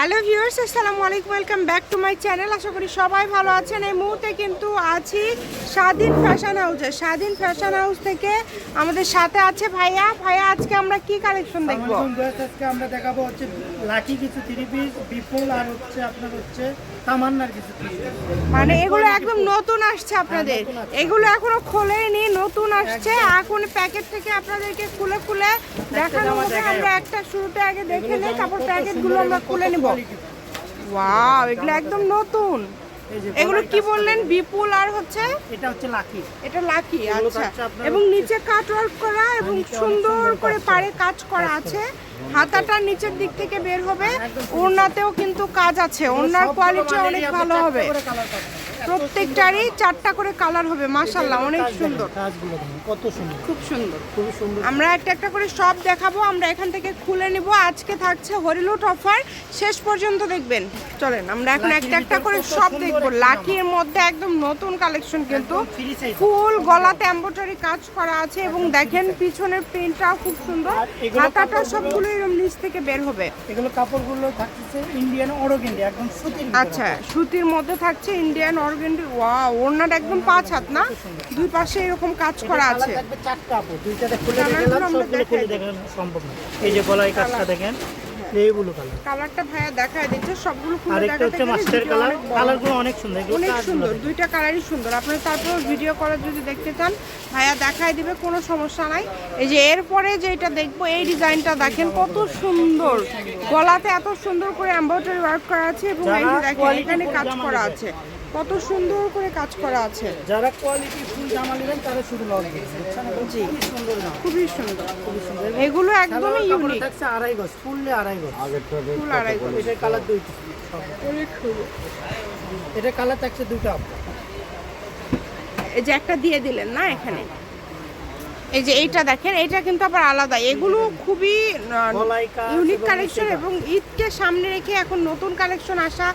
Hello viewers আসসালামু আলাইকুম welcome back to my channel. আশা করি সবাই ভালো আছেন। এই মুহূর্তে কিন্তু আছি স্বাধীন ফ্যাশন হাউসে। স্বাধীন ফ্যাশন হাউস থেকে আমাদের সাথে আছে ভাইয়া। ভাইয়া আজকে আমরা কি কালেকশন দেখব? আজকে আমরা দেখাবো হচ্ছে লাকি কিছু থ্রি পিস বিপুল আর হচ্ছে আপনার হচ্ছে তামান্নার কিছু মানে এগুলো একদম নতুন আসছে আপনাদের। এগুলো এখনও খোলেনি নতুন আসছে। এখন প্যাকেট থেকে আপনাদেরকে খুলে খুলে দেখানো হবে আমরা একটা শুরুতে আগে দেখে নেই তারপর প্যাকেটগুলো আমরা খুলে নেব। ওয়াও এগুলো একদম নতুন। এগুলো কি বললেন? বিপুল আর হচ্ছে? এটা হচ্ছে লাকি। এটা লাকি আচ্ছা। এবং নিচে কাট ওয়ার্ক করা এবং সুন্দর করে পাড়ে কাজ করা আছে। হাতাটা নিচের দিক থেকে বের হবে। ওড়নাতেও কিন্তু কাজ আছে। ওড়নার কোয়ালিটি অনেক ভালো হবে। প্রত্যেকটারই চারটা করে কালার হবে মাশাল্লাহ অনেক সুন্দর। কত সুন্দর। খুব সুন্দর। খুবই সুন্দর। আমরা একটা একটা করে সব দেখাবো আমরা এখান থেকে খুলে নিব। আজকে থাকছে হরিলুট অফার শেষ পর্যন্ত দেখবেন। চলেন আমরা এখন একটা একটা করে সব দেখব। লাকির মধ্যে একদম নতুন কালেকশন কিন্তু ফুল গলাতে এম্ব্রয়ডারি কাজ করা আছে এবং দেখেন পিছনের প্রিন্টটাও খুব সুন্দর। হাতাটা সবগুলো এরকম নিচ থেকে বের হবে। এগুলো কাপড়গুলো থাকছে ইন্ডিয়ান অরগেন্ডি একদম সুতির আচ্ছা সুতির মধ্যে থাকছে ইন্ডিয়ান অর্গেন্ডি ওয়াও ওড়নাটা একদম পাঁচ হাত না? দুই পাশে এরকম কাজ করা আছে। সম্ভব না। এই যে গলায় কাজটা দেখেন এইগুলো কালার। কালারটা ভাইয়া দেখায় দিচ্ছে সবগুলো আর খুলে হচ্ছে মাস্টার কালার। অনেক কালারগুলো অনেক সুন্দর অনেক সুন্দর দেখেন। দুইটা কালারই সুন্দর। আপনারা তারপর ভিডিও করা যদি দেখতে চান ভাইয়া দেখাই দিবে কোনো সমস্যা নাই। এই যে এরপরে যেটা দেখব এই ডিজাইনটা দেখেন কত সুন্দর। গলাতে এত সুন্দর করে এমব্রয়ডারি ওয়ার্ক করা আছে এবং এই দেখেন এখানে কাজ করা আছে। কত সুন্দর করে কাজ করা আছে। যারা কোয়ালিটি ফুল জামা নেবেন তারা শুধু লস জি। খুবই সুন্দর জামা খুবই সুন্দর। খুবই সুন্দর। এগুলো একদমই ইউনিক থাকছে আড়াই গজ ফুললে আড়াই গজ। ফুল আড়াই করে এটার কালার দুইটা এটার কালার থাকছে দুটো এই যে একটা দিয়ে দিলেন না এখানে? এই যে এইটা দেখেন এটা কিন্তু আবার আলাদা। এগুলো খুবই ইউনিক এবং কালেকশন এবং ঈদকে সামনে রেখে এখন নতুন কালেকশন আসা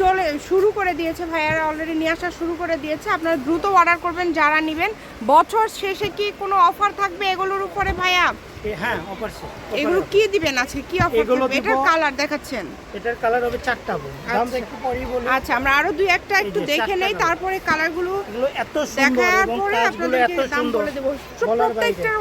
চলে, শুরু করে দিয়েছে ভাইয়ারা অলরেডি নিয়ে আসা শুরু করে দিয়েছে। আপনারা দ্রুত অর্ডার করবেন, যারা নেবেন। বছর শেষে কি কোনো অফার থাকবে এগুলোর উপরে ভাইয়া? হ্যাঁ এগুলো কি দিবেন আজকে? কি অফার এগুলো এটার কালার দেখাচ্ছেন। এটার কালার হবে চারটা দামটা আচ্ছা। একটু পরেই বলি আচ্ছা আমরা আরও দুই একটা একটু দেখে নেই তারপরে কালারগুলো এগুলো এত সুন্দর এবং কাজগুলো এত বলে দেবো। প্রত্যেকটার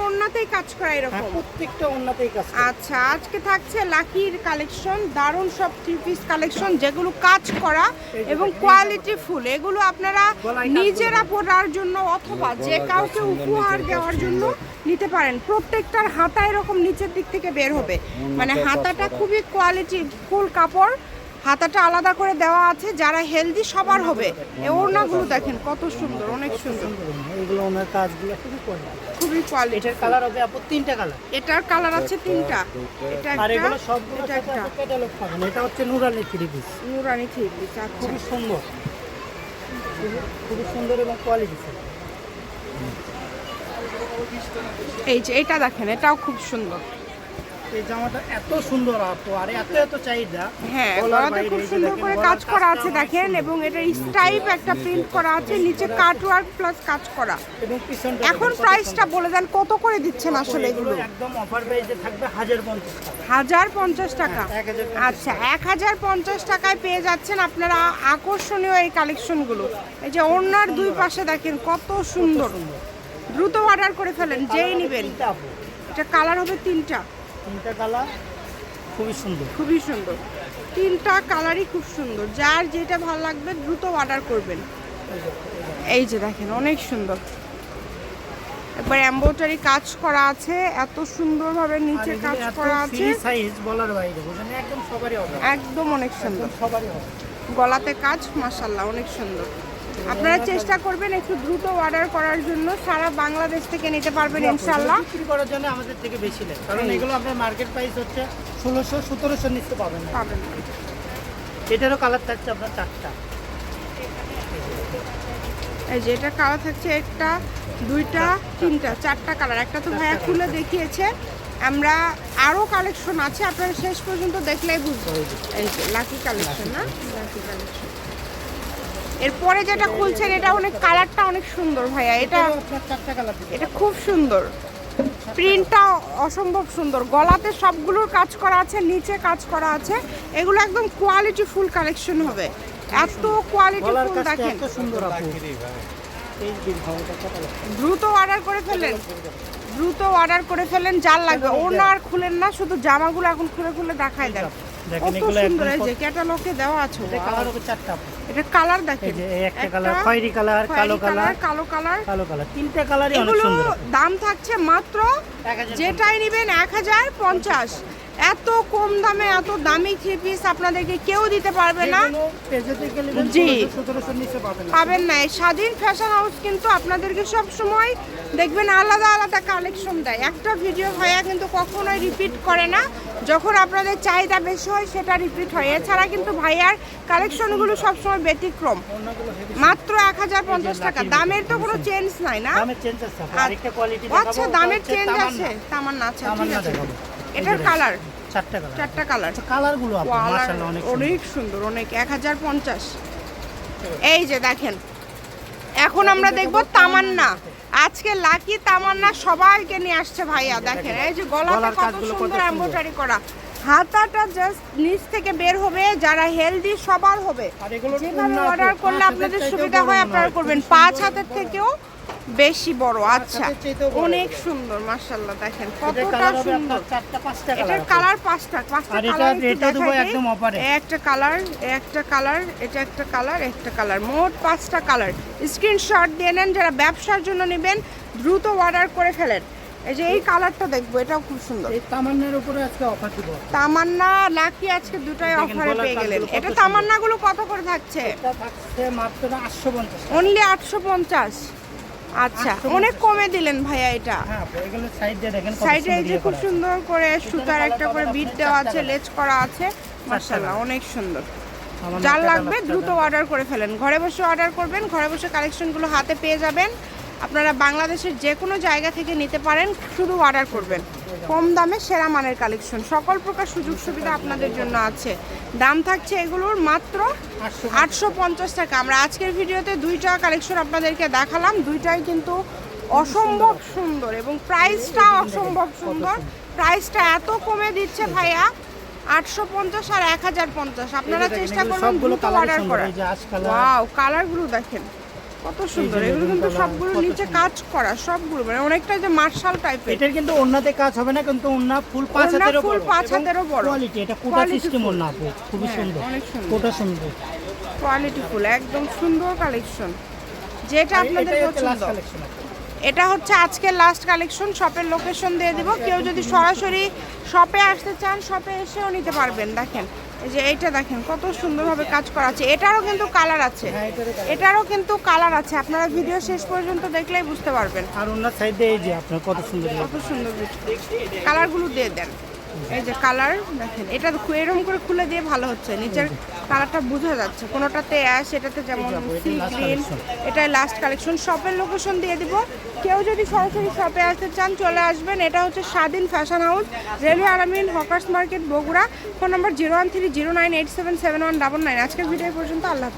কাজ করা হ্যাঁ এরকম প্রত্যেকটা উন্নতেই কাজ আচ্ছা আজকে থাকছে লাকির কালেকশন দারুণ সব থ্রি পিস কালেকশন যেগুলো কাজ করা এবং কোয়ালিটি ফুল এগুলো আপনারা নিজেরা পরার জন্য অথবা যে কাউকে উপহার দেওয়ার জন্য নিতে পারেন। প্রত্যেকটার হাতা এরকম নিচের দিক থেকে বের হবে। মানে হাতাটা খুবই কোয়ালিটি ফুল কাপড়। হাতাটা আলাদা করে দেওয়া আছে যারা হেলদি সবার হবে। ওড়নাগুলো দেখেন কত সুন্দর অনেক সুন্দর। এগুলো ওনার কাজগুলো খুবই খুবই কোয়ালিটি এটার কালার হবে আপু তিনটা কালার এটার কালার আছে তিনটা। এটা আর এগুলো সবগুলো এটা একটা। ক্যাটালগ পাবেন। এটা হচ্ছে Nurali three piece Nurani three piece আচ্ছা। খুবই সুন্দর। খুবই সুন্দর এবং কোয়ালিটি এই যে এটা দেখেন এটাও খুব সুন্দর। এই জামাটা এত সুন্দর আপু আর এত এত চাহিদা। হ্যাঁ গলাতে খুব সুন্দর করে কাজ করা আছে দেখেন এবং এটা স্টাইপ একটা প্রিন্ট করা আছে নিচে কাট ওয়ার্ক প্লাস কাজ করা। এবং পিছনটা এখন প্রাইসটা বলে দেন কত করে দিচ্ছেন আসলে এগুলো? একদম অফার প্রাইসে থাকবে হাজার পঞ্চাশ টাকা। হাজার পঞ্চাশ টাকা? আচ্ছা এক হাজার পঞ্চাশ টাকায় পেয়ে যাচ্ছেন আপনারা আকর্ষণীয় এই কালেকশনগুলো এই যে ওড়নার দুই পাশে দেখেন কত সুন্দর। দ্রুত অর্ডার করে ফেলেন যেই নেবেন। এটা কালার হবে তিনটা। তিনটা কালার খুবই সুন্দর। খুবই সুন্দর। তিনটা কালারই খুব সুন্দর। যার যেটা ভালো লাগবে দ্রুত অর্ডার করবেন। এই যে দেখেন অনেক সুন্দর। একবার এম্ব্রয়ডারি কাজ করা আছে এত সুন্দরভাবে নিচে কাজ করা আছে। সাইজ বলার বাইরে বুঝলেন? একদম সবারই একদম অনেক সুন্দর। সবারই গলাতে কাজ মাসাল্লাহ অনেক সুন্দর। আপনারা চেষ্টা করবেন একটু দ্রুত অর্ডার করার জন্য। সারা বাংলাদেশ থেকে নিতে পারবেন ইনশাল্লাহ বিক্রি করার জন্য আমাদের থেকে বেশি নেয় কারণ এগুলো আপনার মার্কেট প্রাইস হচ্ছে ষোলোশো সতেরোশো নিচে পাবেন পাবেন। এটারও কালার থাকছে আপনার চারটা। এই যে এটা কালার থাকছে একটা দুইটা তিনটা চারটা কালার একটা তো ভাইয়া খুলে দেখিয়েছে। আমরা আরও কালেকশন আছে আপনারা শেষ পর্যন্ত দেখলেই বুঝবেন। এই যে লাকি কালেকশন না? লাকি কালেকশন এরপরে যেটা খুলছেন এটা অনেক কালারটা অনেক সুন্দর ভাইয়া। এটা এটা খুব সুন্দর। প্রিন্টটা অসম্ভব সুন্দর। গলাতে সবগুলোর কাজ করা আছে নিচে কাজ করা আছে। এগুলো একদম কোয়ালিটি ফুল কালেকশন হবে। এত কোয়ালিটি ফুল দেখেন। দ্রুত অর্ডার করে ফেলেন দ্রুত অর্ডার করে ফেলেন যার লাগবে। ওনা আর খুলেন না শুধু জামাগুলো এখন খুলে খুলে দেখাই দেন। দেখেন কত সুন্দর এই যে ক্যাটালগে দেওয়া আছে। কালার হবে চারটা। এটা কালার দেখেন। এই একটা কালার খয়েরি কালার কালো কালার কালো কালার। কালো কালার। তিনটা কালারই অনেক সুন্দর। দাম থাকছে মাত্র যেটাই নেবেন এক হাজার পঞ্চাশ। এত কম দামে এত দামি থ্রি পিস আপনাদেরকে কেউ দিতে পারবে না। জি। পাবেন না। স্বাধীন ফ্যাশন হাউস কিন্তু আপনাদেরকে সব সময় দেখবেন আলাদা আলাদা কালেকশন দেয়। একটা ভিডিও ভাইয়া কিন্তু কখনোই রিপিট করে না। যখন আপনাদের চাহিদা বেশি হয় সেটা রিপিট হয়। এছাড়া কিন্তু ভাইয়ার কালেকশনগুলো সবসময় ব্যতিক্রম। মাত্র এক হাজার পঞ্চাশ টাকা। দামের তো কোনো চেঞ্জ নাই না? আচ্ছা দামের চেঞ্জ আছে? তামান্না আচ্ছা ঠিক আছে। এটার কালার? চারটা কালার। চারটা কালার। আপু মাশাআল্লাহ অনেক সুন্দর। অনেক সুন্দর অনেক। এক হাজার পঞ্চাশ। এই যে দেখেন এখন আমরা দেখব তামান্না। আজকে লাকি তামান্না সবাইকে নিয়ে আসছে ভাইয়া দেখেন এই যে গলার কত সুন্দর। এমব্রয়ডারি করা। হাতাটা জাস্ট নিচ থেকে বের হবে যারা হেলদি সবার হবে। যেভাবে অর্ডার করলে আপনাদের সুবিধা হয় আপনারা করবেন। পাঁচ হাতের থেকেও বেশি বড় আচ্ছা। অনেক সুন্দর মাশাআল্লাহ দেখেন। কতটা কালার সুন্দর। এটার কালার পাঁচটা পাঁচটা কালার একদম অফারে। একটা কালার একটা কালার এটা একটা কালার একটা কালার মোট পাঁচটা কালার স্ক্রিনশট দিয়ে নেন যারা ব্যবসার জন্য নেবেন দ্রুত অর্ডার করে ফেলেন। এই যে এই কালারটা দেখব এটাও খুব সুন্দর। এই তামান্নার উপরে আজকে অফার দিব। তামান্না লাকি আজকে দুটাই অফারে পেয়ে গেলেন। এটা। তামান্নাগুলো কত করে থাকছে? এটা থাকছে মাত্র আটশো পঞ্চাশ অনলি আটশো পঞ্চাশ। আচ্ছা অনেক কমে দিলেন ভাইয়া এটা। হ্যাঁ সাইড সাইডে এই যে ইয়ে খুব সুন্দর করে সুতার একটা করে বিট দেওয়া আছে লেজ করা আছে। মার্শাল্লাহ অনেক সুন্দর। যার লাগবে দ্রুত অর্ডার করে ফেলেন। ঘরে বসে অর্ডার করবেন ঘরে বসে কালেকশনগুলো হাতে পেয়ে যাবেন। আপনারা বাংলাদেশের যে কোনো জায়গা থেকে নিতে পারেন শুধু অর্ডার করবেন। কম দামে সেরা মানের কালেকশন সকল প্রকার সুযোগ সুবিধা আপনাদের জন্য আছে। দাম থাকছে এগুলোর মাত্র আটশো পঞ্চাশ টাকা। আমরা আজকের ভিডিওতে দুইটা কালেকশন আপনাদেরকে দেখালাম। দুইটাই কিন্তু অসম্ভব সুন্দর এবং প্রাইসটা অসম্ভব সুন্দর। প্রাইসটা এত কমে দিচ্ছে ভাইয়া আটশো পঞ্চাশ আর এক হাজার পঞ্চাশ। আপনারা চেষ্টা করবেন দ্রুত অর্ডার করার। ওয়াও কালারগুলো দেখেন। কত সুন্দর। এগুলো কিন্তু সবগুলো নিচে কাজ করা সবগুলো। মানে অনেকটা যে মার্শাল টাইপের এটার কিন্তু ওন্নাতে কাজ হবে না কিন্তু ওন্না ফুল পাঁচ full বড়। পাঁচ হাতেরও বড়। কোয়ালিটি এটা কোটা সিস্টেম ওন্না আপু খুবই হ্যাঁ, সুন্দর। অনেক সুন্দর। কোটা সুন্দর। কোয়ালিটি ফুল একদম সুন্দর কালেকশন যেটা আপনাদের পছন্দ। এটা হচ্ছে আজকের লাস্ট কালেকশন শপের লোকেশন দিয়ে দিব। কেউ যদি সরাসরি শপে আসতে চান শপে এসেও নিতে পারবেন দেখেন। এই যে এইটা দেখেন কত সুন্দরভাবে কাজ করা আছে। এটারও কিন্তু কালার আছে। হ্যাঁ, এটারও কিন্তু কালার আছে। আপনারা ভিডিও শেষ পর্যন্ত দেখলেই বুঝতে পারবেন। আর ওনার সাইডে এই যে আপনার কত সুন্দর। কত সুন্দর কালারগুলো দিয়ে দেন। এই যে কালার দেখেন এটা এরকম করে খুলে দিয়ে ভালো হচ্ছে। নিচের কালারটা বোঝা যাচ্ছে। কোনোটাতে অ্যাশ এটাতে যেমন সি গ্রিন। এটাই লাস্ট কালেকশন শপের লোকেশন দিয়ে দিব। কেউ যদি সরাসরি শপে আসতে চান চলে আসবেন। এটা হচ্ছে Swadhin fashion house railway আরামিন hawkers market Bogura. Phone number zero one three zero nine eight seven seven one double nine আজকের ভিডিও পর্যন্ত। আল্লাহ।